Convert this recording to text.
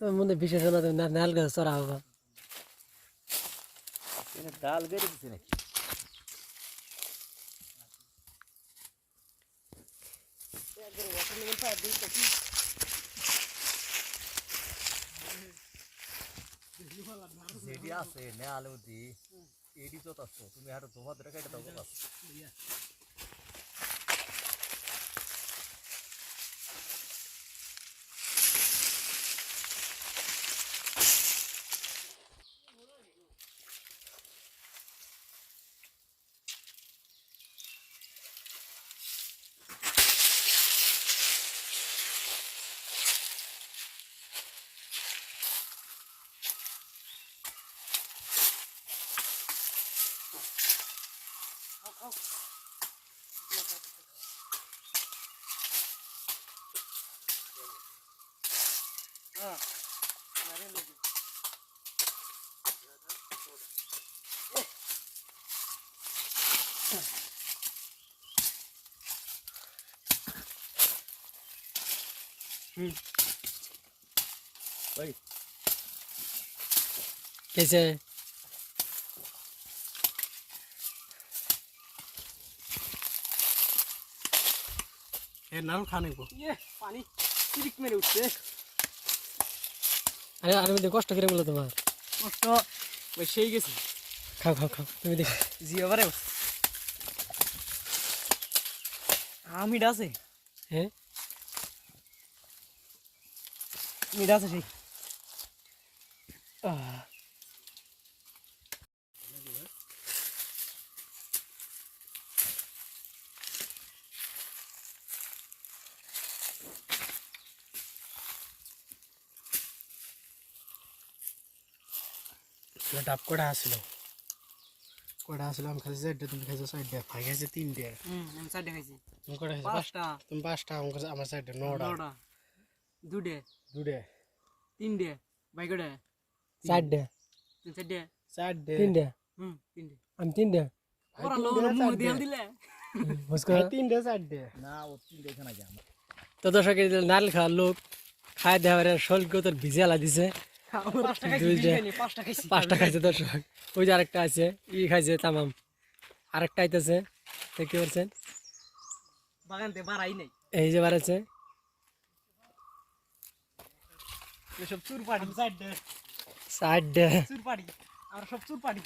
তোর মধ্যে বিশেষ না তুমি না- নাল গাছ চড়া হবা এখানে ডাল বেড়ে দিছে নাকি যেটি আছে নে আলমতি এটি যত আসতো তুমি হাঁটো তোমার দেখা এটা Oh. Ah, कैसे है এর নাম খানে গো পানি চিরিক মেরে উঠছে। আরে আর মধ্যে কষ্ট করে বলো তোমার। কষ্ট ওই সেই গেছে। খাও খাও খাও তুমি দেখো। জি এবারে মিট আছে? হ্যাঁ। আছে সেই। আহ, ডাব কটা আসলো। কটা আসলো আমি খাইছি চারটে তুমি খাইছো চারটে ভাই খাইছে তিনটে। হুম আমি চারটে খাইছি। তুমি কটা খাইছো? পাঁচটা। তুমি পাঁচটা কাছে- আমার চারটে নটা। নটা। দুটে। দুটে। তিনটে। বাইকটে চারটে। চারটে? চারটে। তিনটে। হুম তিনটে। আমি তিনটে। ওরা লোক মুখ দিয়ে দিলে। তিনটে চারটে। না ও তিনটে এখানে যা তো দর্শক এই নারকেল খাওয়ার লোক খাই দেওয়ার শরীর তোর ভিজে আলা দিছে পাঁচটা খাইছি দর্শক ওই যে আরেকটা আছে ই খাইছে তামাম। আরেকটা আইতেছে কি করছেন এই যে বাড়াচ্ছে সাইড আমরা সব চুর পাড়ি।